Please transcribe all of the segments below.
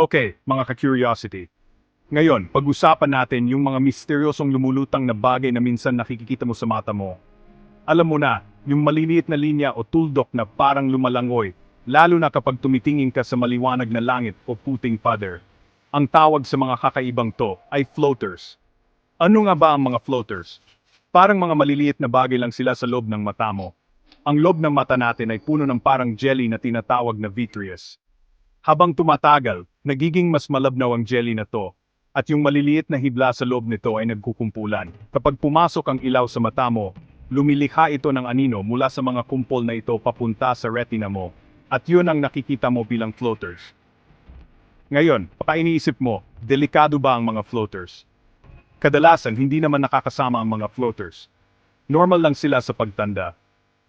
Okay, mga ka-curiosity. Ngayon, pag-usapan natin yung mga misteryosong lumulutang na bagay na minsan nakikita mo sa mata mo. Alam mo na, yung maliliit na linya o tuldok na parang lumalangoy, lalo na kapag tumitingin ka sa maliwanag na langit o puting pader. Ang tawag sa mga kakaibang to ay floaters. Ano nga ba ang mga floaters? Parang mga maliliit na bagay lang sila sa loob ng mata mo. Ang loob ng mata natin ay puno ng parang jelly na tinatawag na vitreous. Habang tumatagal, nagiging mas malabnaw ang jelly na to, at yung maliliit na hibla sa loob nito ay nagkukumpulan. Kapag pumasok ang ilaw sa mata mo, lumilikha ito ng anino mula sa mga kumpol na ito papunta sa retina mo, at yun ang nakikita mo bilang floaters. Ngayon, baka iniisip mo, delikado ba ang mga floaters? Kadalasan, hindi naman nakakasama ang mga floaters. Normal lang sila sa pagtanda.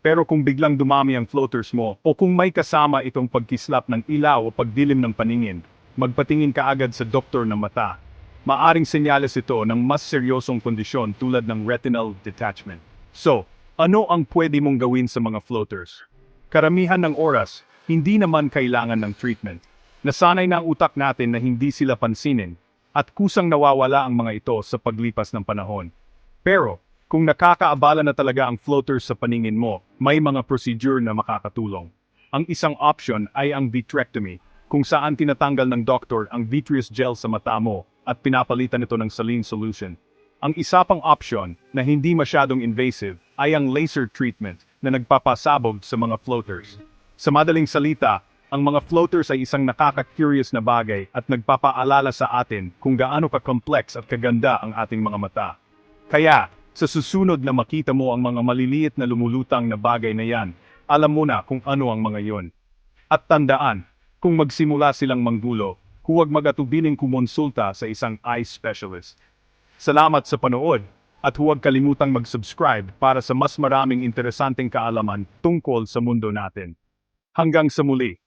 Pero kung biglang dumami ang floaters mo, o kung may kasama itong pagkislap ng ilaw o pagdilim ng paningin, magpatingin ka agad sa doktor ng mata. Maaring senyales ito ng mas seryosong kondisyon tulad ng retinal detachment. So, ano ang pwede mong gawin sa mga floaters? Karamihan ng oras, hindi naman kailangan ng treatment. Nasanay na ang utak natin na hindi sila pansinin, at kusang nawawala ang mga ito sa paglipas ng panahon. Pero, kung nakakaabala na talaga ang floaters sa paningin mo, may mga procedure na makakatulong. Ang isang option ay ang vitrectomy, kung saan tinatanggal ng doktor ang vitreous gel sa mata mo at pinapalitan ito ng saline solution. Ang isa pang option na hindi masyadong invasive ay ang laser treatment na nagpapasabog sa mga floaters. Sa madaling salita, ang mga floaters ay isang nakaka-curious na bagay at nagpapaalala sa atin kung gaano ka-complex at kaganda ang ating mga mata. Kaya, sa susunod na makita mo ang mga maliliit na lumulutang na bagay na yan, alam mo na kung ano ang mga yon. At tandaan, kung magsimula silang manggulo, huwag magatubiling kumonsulta sa isang eye specialist. Salamat sa panood, at huwag kalimutang mag-subscribe para sa mas maraming interesanteng kaalaman tungkol sa mundo natin. Hanggang sa muli.